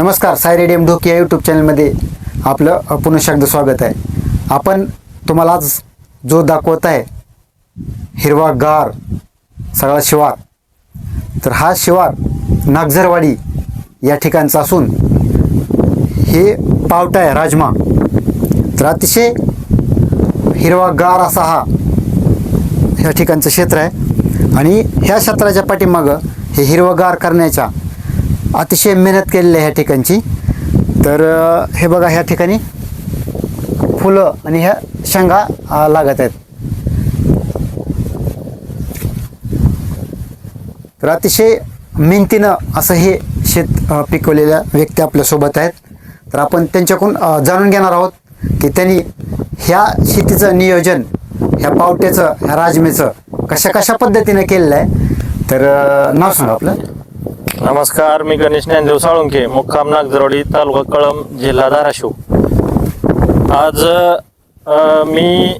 नमस्कार सायरेडियम रेडियम या यूट्यूब चॅनलमध्ये आपलं पुनश एकदा स्वागत आहे. आपण तुम्हाला आज जो दाखवत आहे हिरवा गार सगळा शिवार. तर हा शिवार नागझरवाडी या ठिकाणचा असून हे पावटा आहे राजमा. तर अतिशय हिरवा गार असा हा ह्या ठिकाणचं क्षेत्र आहे. आणि ह्या क्षेत्राच्या पाठीमागं हे हिरवगार करण्याच्या अतिशय मेहनत केलेली आहे ह्या ठिकाणची. तर हे बघा ह्या ठिकाणी फुलं आणि ह्या शेंगा लागत आहेत. तर अतिशय मेहनतीनं असं हे शेत पिकवलेल्या व्यक्ती आपल्यासोबत आहेत. तर आपण त्यांच्याकडून जाणून घेणार आहोत की त्यांनी ह्या शेतीचं नियोजन ह्या पावट्याचं ह्या राजमेचं कशा कशा पद्धतीने केलेलं आहे. तर नाव सांगा आपलं. नमस्कार मी गणेश ज्ञानदेव साळुंके मुक्काम नागजरवाडी तालुका कळम जिल्हा धाराशिव. आज अ, मी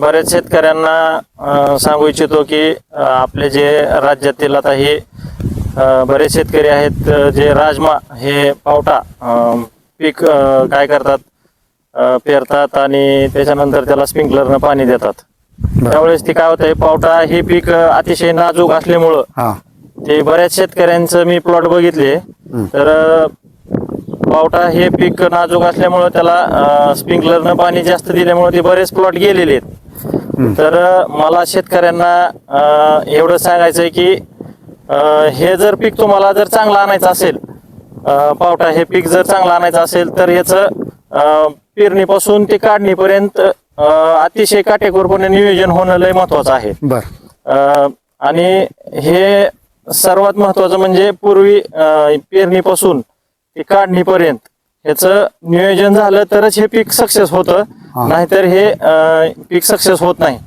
बऱ्याच शेतकऱ्यांना सांगू इच्छितो की आपले जे राज्यातील आता हे बरेच शेतकरी आहेत जे राजमा हे पावटा पीक काय करतात पेरतात आणि त्याच्यानंतर त्याला स्प्रिंकलरनं पाणी देतात. त्यावेळेस ती काय होतंय पावटा हे पीक अतिशय नाजूक असल्यामुळं ते बऱ्याच शेतकऱ्यांचं मी प्लॉट बघितले. तर पावटा हे पीक नाजूक असल्यामुळं त्याला स्प्रिंकलरनं पाणी जास्त दिल्यामुळे ते बरेच प्लॉट गेलेले आहेत. तर मला शेतकऱ्यांना एवढं सांगायचं आहे की हे जर पीक तुम्हाला जर चांगलं आणायचं असेल पावटा हे पीक जर चांगलं आणायचं असेल तर याचं पेरणीपासून ते काढणीपर्यंत अतिशय काटेकोरपणे नियोजन होणं लय महत्वाचं आहे. आणि हे सर्वात महत्वाचं म्हणजे पूर्वी पेरणीपासून ते काढणीपर्यंत ह्याचं नियोजन झालं तरच हे पीक सक्सेस होतं. नाहीतर हे पीक सक्सेस होत नाही.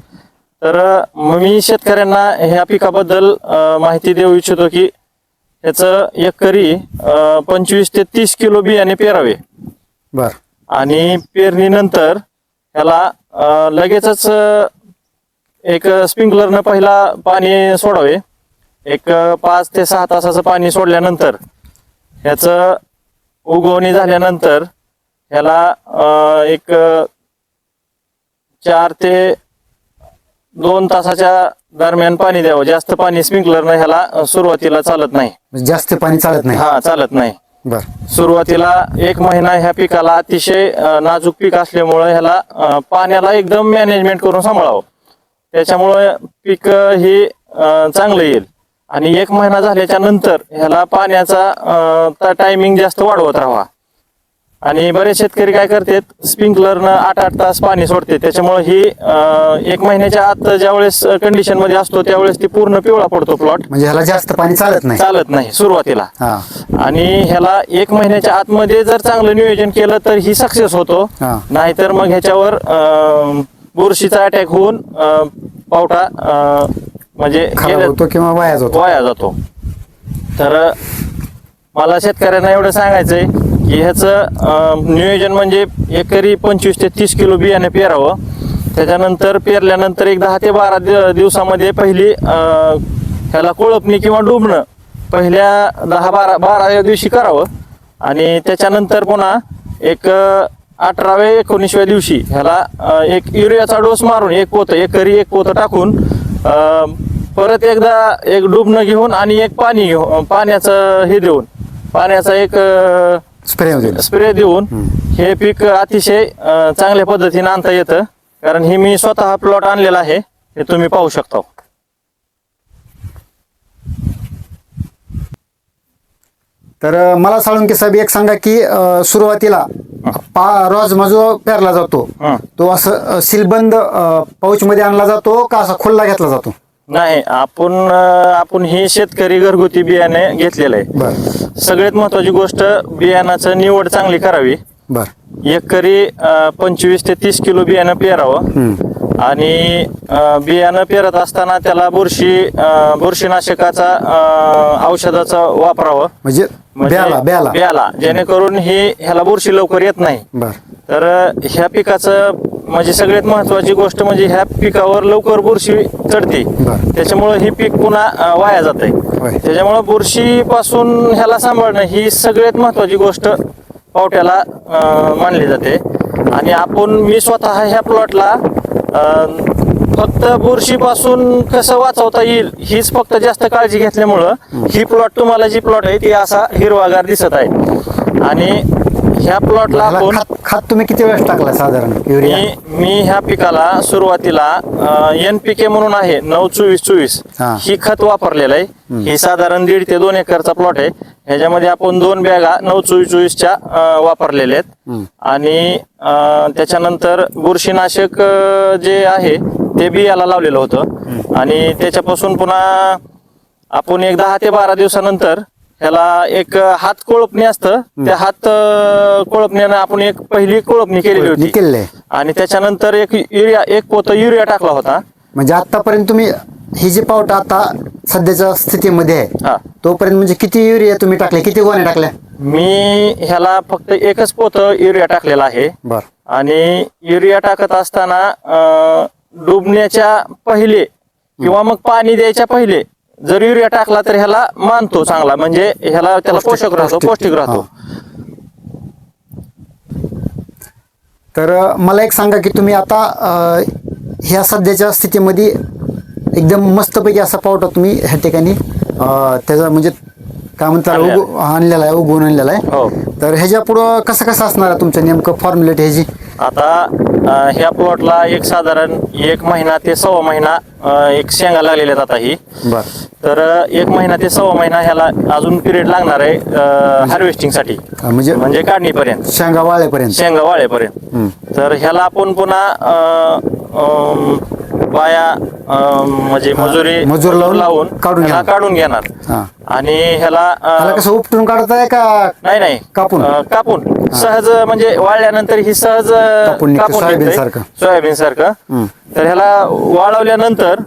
तर मी शेतकऱ्यांना ह्या पिकाबद्दल माहिती देऊ इच्छितो की ह्याचं एकरी पंचवीस ते तीस किलो बियाणे पेरावे. बरं. आणि पेरणीनंतर ह्याला लगेचच एक स्प्रिंकलरनं पहिला पाणी सोडावे. एक पाच ते सहा तासाचं पाणी सोडल्यानंतर ह्याचं उगवणी झाल्यानंतर ह्याला एक चार ते दोन तासाच्या दरम्यान पाणी द्यावं. जास्त पाणी स्प्रिंकलरनं ह्याला सुरुवातीला चालत नाही. म्हणजे जास्त पाणी चालत नाही. हा चालत नाही. बरं. सुरुवातीला एक महिना ह्या पिकाला अतिशय नाजूक पीक असल्यामुळं ह्याला पाण्याला एकदम मॅनेजमेंट करून सांभाळावं. त्याच्यामुळं पीक हे चांगलं येईल. आणि एक महिना झाल्याच्यानंतर ह्याला पाण्याचा टायमिंग जास्त वाढवत राहावा आणि बरेच शेतकरी काय करतात स्प्रिंकलरनं आठ आठ तास पाणी सोडते त्याच्यामुळे ही एक महिन्याच्या आत ज्यावेळेस कंडिशनमध्ये असतो त्यावेळेस ती पूर्ण पिवळा पडतो प्लॉट म्हणजे ह्याला जास्त पाणी चालत नाही. चालत नाही सुरुवातीला. आणि ह्याला एक महिन्याच्या आतमध्ये जर चांगलं नियोजन केलं तर ही सक्सेस होतो. नाहीतर मग ह्याच्यावर बुरशीचा अटॅक होऊन पावटा म्हणजे खराब गेल्या- होतो किंवा वाया जातो. वाया जातो. तर मला शेतकऱ्यांना एवढं सांगायचंय की ह्याचं अं, नियोजन म्हणजे एकरी पंचवीस ते तीस किलो बियाणे पेरावं. त्याच्यानंतर पेरल्यानंतर एक दहा ते बारा दि- दिवसामध्ये पहिली अं, ह्याला कोळपणी किंवा डुबणं पहिल्या दहा बारा बाराव्या दिवशी करावं. आणि त्याच्यानंतर पुन्हा एक अं, अठराव्या एकोणीसव्या दिवशी ह्याला अं, एक युरियाचा डोस मारून एक पोतं एकरी एक पोतं टाकून अं, परत एकदा एक डुबणं घेऊन आणि एक पाणी घेऊन पाण्याचं हे देऊन पाण्याचा एक स्प्रे स्प्रे देऊन हे पीक अतिशय चांगल्या पद्धतीने आणता येतं. कारण हे मी स्वतः प्लॉट आणलेला आहे हे तुम्ही पाहू शकता. तर मला साळुंके साहेब एक सांगा की सुरुवातीला पा राजमा जो पेरला जातो. तो असं सीलबंद पाऊच मध्ये आणला जातो का असा खुल्ला घेतला जातो? नाही आपण अं, आपण ही शेतकरी घरगुती बियाणे घेतलेलं आहे. बर. सगळ्यात महत्वाची गोष्ट बियाणाचं निवड चांगली करावी. बर. एकरी पंचवीस ते तीस किलो बियाणं पेरावं. आणि अं, बियाणं पेरत असताना त्याला बुरशी अं, बुरशीनाशकाचा अं, औषधाचा वापरावं. म्हणजे म्हणजे ब्याला ब्याला. ब्याला. जेणेकरून ही ह्याला बुरशी लवकर येत नाही. बर. तर ह्या पिकाचं म्हणजे सगळ्यात महत्वाची गोष्ट म्हणजे ह्या पिकावर लवकर बुरशी चढते. बरं. त्याच्यामुळे ही पीक पुन्हा अं, वाया जात होय. आहे त्याच्यामुळे बुरशी पासून ह्याला सांभाळणं ही सगळ्यात महत्वाची गोष्ट पावट्याला अं, मानली जाते. आणि आपण मी स्वतः ह्या प्लॉटला फक्त बुरशीपासून कसं वाचवता येईल हीच फक्त जास्त काळजी घेतल्यामुळं ही प्लॉट तुम्हाला जी प्लॉट आहे ती असा हिरवागार दिसत आहे. आणि ह्या प्लॉटला ह्याला आपण खत खत तुम्ही किती वेळेस टाकला साधारण? युरिया? मी मी ह्या पिकाला सुरुवातीला एन पी के म्हणून आहे नऊ चोवीस चोवीस. हा. ही खत वापरलेलं आहे. ही साधारण दीड ते दोन एकरचा प्लॉट आहे. ह्याच्यामध्ये आपण दोन बॅगा नऊ चोवीस चोवीसच्या अं, वापरलेल्या आहेत. आणि अं, त्याच्यानंतर बुरशीनाशक अं, जे आहे ते बियाला लावलेलं होतं. आणि त्याच्यापासून पुन्हा आपण एक दहा ते बारा दिवसानंतर ह्याला एक हात कोळपणी असतं. त्या हात कोळपण्यानं आपण एक पहिली कोळपणी केलेली होती. केलेलं आणि त्याच्यानंतर एक युरिया एक पोत युरिया टाकला होता. म्हणजे आतापर्यंत तुम्ही ही जी पावटा आता सध्याच्या स्थितीमध्ये आहे हा. तोपर्यंत म्हणजे किती युरिया तुम्ही टाकले? किती गोण्या टाकल्या? मी ह्याला फक्त एकच पोत युरिया टाकलेला आहे. बर. आणि युरिया टाकत असताना अं, डुबण्याच्या पहिले किंवा मग पाणी द्यायच्या पहिले जर युरिया टाकला तर ह्याला मानतो चांगला म्हणजे ह्याला त्याला पोषक राहतो पौष्टिक. राहतो. तर मला एक सांगा की तुम्ही आता ह्या सध्याच्या स्थितीमध्ये एकदम मस्तपैकी असा पावटा तुम्ही ह्या ठिकाणी त्याचा म्हणजे काय म्हणतात आणलेला आहे. उगवून आणलेला हो. आहे तर ह्याच्या पुढं कसं कसं असणार आहे तुमचं नेमकं फॉर्म्युलेट ह्याची? आता ह्या प्लॉटला एक साधारण एक महिना ते सव्वा महिना एक शेंगा लागलेल्या आता ही. तर एक महिना ते सव्वा महिना ह्याला अजून पिरियड लागणार आहे हार्वेस्टिंगसाठी. म्हणजे म्हणजे काढणीपर्यंत. शेंगा वाळेपर्यंत. शेंगा वाळेपर्यंत. तर ह्याला आपण पुन्हा बाया अं, म्हणजे मजुरी मजूर लावून काढून ह्याला घेणार. काढून घेणार हा. आणि ह्याला अं, त्याला कसं उपटून काढताय का नाही नाही कापून? अं, कापून सहज म्हणजे वाळल्यानंतर ही सहज अं, कापून निघतं, सोयाबीन. सारखं. सोयाबीन सारखं तर ह्याला वाळवल्यानंतर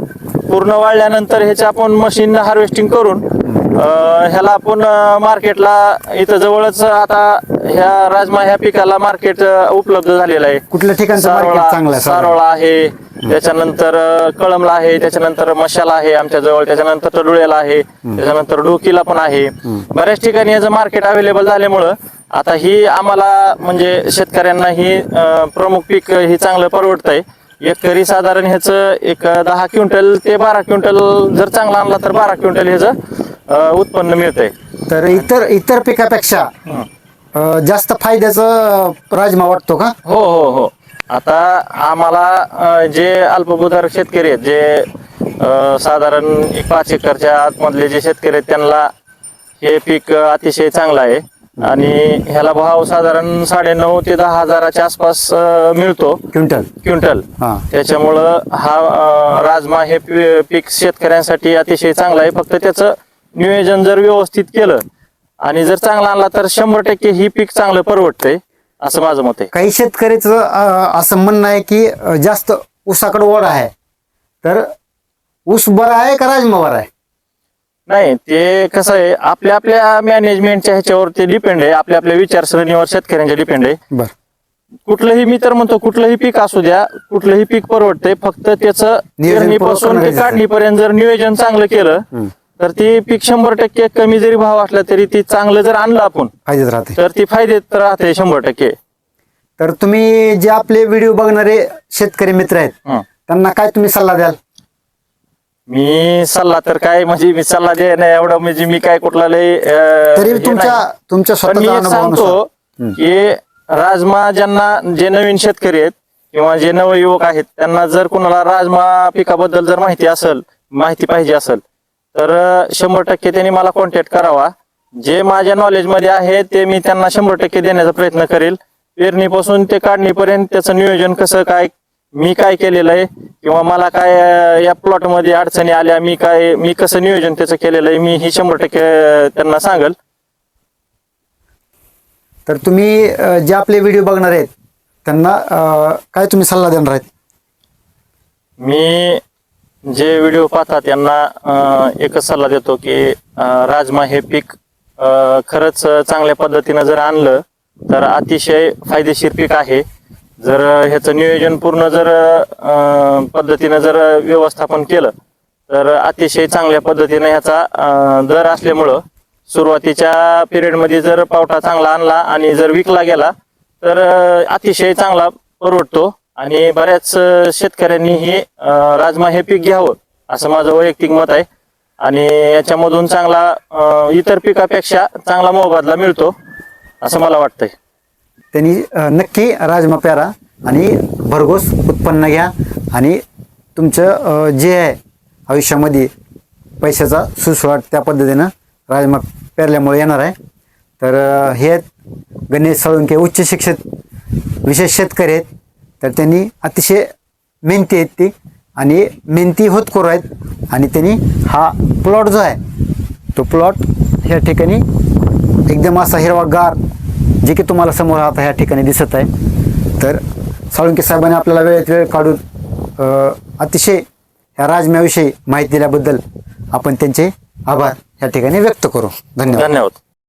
पूर्ण वाळल्यानंतर ह्याचे आपण मशीन हार्वेस्टिंग करून अं, ह्याला आपण मार्केटला इथं जवळच आता ह्या राजमा ह्या पिकाला मार्केट उपलब्ध झालेलं आहे कुठल्या ठिकाणचं market सारोळा- चांगलं आहे साधारण? सारोळा आहे त्याच्यानंतर कळमला आहे त्याच्यानंतर मशाला आहे आमच्या जवळ त्याच्यानंतर तडुळ्याला आहे त्याच्यानंतर डोकीला पण आहे. बऱ्याच ठिकाणी याचं मार्केट अवेलेबल झाल्यामुळं आता ही आम्हाला म्हणजे शेतकऱ्यांना ही प्रमुख पीक ही चांगलं परवडत आहे एकरी साधारण ह्याचं एक दहा क्विंटल ते बारा क्विंटल जर चांगला आणला तर बारा क्विंटल ह्याचं उत्पन्न मिळतंय. तर इतर इतर पिकापेक्षा जास्त फायद्याचं राजमा वाटतो का? हो हो हो. आता आम्हाला अं, जे अल्पभूधारक शेतकरी आहेत जे अं, साधारण एक पाच एकरच्या आतमधले जे शेतकरी आहेत त्यांना हे पीक अतिशय चांगलं आहे. आणि ह्याला भाव साधारण साडेनऊ ते दहा हजाराच्या आसपास अं, मिळतो. क्विंटल? क्विंटल. हा. त्याच्यामुळं हा अं, राजमा हे पी- पीक शेतकऱ्यांसाठी अतिशय चांगलं आहे. फक्त त्याचं नियोजन जर व्यवस्थित केलं आणि जर चांगला आणला तर शंभर टक्के ही पीक चांगलं परवडतंय. असं माझं मत आहे. काही शेतकऱ्याचं अ, असं म्हणणं आहे की जास्त ऊसाकडे ओढ आहे. तर ऊस बरा आहे का राजमा बरा आहे? नाही ते कसं आहे आपल्या आपल्या मॅनेजमेंटच्या ह्याच्यावर ते डिपेंड आहे. आपल्या आपल्या विचारसरणीवर शेतकऱ्यांच्या डिपेंड आहे. बर. कुठलंही मी तर म्हणतो कुठलंही पीक असू द्या कुठलंही पीक परवडतंय फक्त त्याचं ते आहे. काढणीपर्यंत जर नियोजन चांगलं केलं तर ती पीक शंभर टक्के कमी जरी भाव असला तरी ती चांगलं जर आणलं आपण फायद्यात राहते. तर ती फायदेत राहते शंभर टक्के. तर तुम्ही जे आपले व्हिडिओ बघणारे शेतकरी मित्र आहेत हं. त्यांना काय तुम्ही सल्ला द्याल? मी सल्ला तर काय म्हणजे मी सल्ला दे नाही एवढं म्हणजे मी काय कुठला लय अं, तरी हे तुमच्या नाही. तुमच्या पण मी एक सांगतो की राजमा ज्यांना जे नवीन शेतकरी आहेत किंवा जे नवयुवक आहेत त्यांना जर कोणाला राजमा पिकाबद्दल जर माहिती असेल माहिती पाहिजे असेल तर शंभर टक्के त्यांनी मला कॉन्टॅक्ट करावा. जे माझ्या नॉलेजमध्ये आहे ते मी त्यांना शंभर टक्के देण्याचा प्रयत्न करेल. पेरणीपासून ते काढणीपर्यंत त्याचं नियोजन कसं काय मी काय केलेलं आहे किंवा मला काय या प्लॉटमध्ये अडचणी आल्या मी काय मी कसं नियोजन त्याचं केलेलं आहे मी ही शंभर टक्के त्यांना सांगेल. तर तुम्ही जे आपले व्हिडिओ बघणार आहेत त्यांना काय तुम्ही सल्ला देणार आहेत? मी जे व्हिडिओ पाहतात त्यांना एकच सल्ला देतो की राजमा हे पीक खरंच चांगल्या पद्धतीनं जर आणलं तर अतिशय फायदेशीर पीक आहे. जर ह्याचं नियोजन पूर्ण जर पद्धतीनं जर व्यवस्थापन केलं तर अतिशय चांगल्या पद्धतीनं ह्याचा दर असल्यामुळं सुरुवातीच्या पिरियडमध्ये जर पावटा चांगला आणला आणि जर विकला गेला तर अतिशय चांगला परवडतो. आणि बऱ्याच शेतकऱ्यांनी हे राजमा हे पीक घ्यावं असं माझं वैयक्तिक मत आहे. आणि याच्यामधून चांगला इतर पिकापेक्षा चांगला मोबदला मिळतो असं मला वाटतंय. त्यांनी नक्की राजमा प्यारा आणि भरघोस उत्पन्न घ्या आणि तुमचं जे आहे आयुष्यामध्ये पैशाचा सुसवाट त्या पद्धतीनं राजमा पेरल्यामुळे येणार आहे. तर हे गणेश साळुंके उच्च शिक्षित विशेष शेतकरी आहेत. तर त्यांनी अतिशय मेहनती आहेत ती आणि मेहनती होतकोर आहेत. आणि त्यांनी हा प्लॉट जो आहे तो प्लॉट ह्या ठिकाणी एकदम असा हिरवागार जे की तुम्हाला समोर आता ह्या ठिकाणी दिसत आहे. तर साळुंके साहेबांनी आपल्याला वेळेत वेळ काढून अतिशय ह्या राजम्याविषयी माहिती दिल्याबद्दल आपण त्यांचे आभार या ठिकाणी व्यक्त करू. धन्यवाद. धन्यवाद.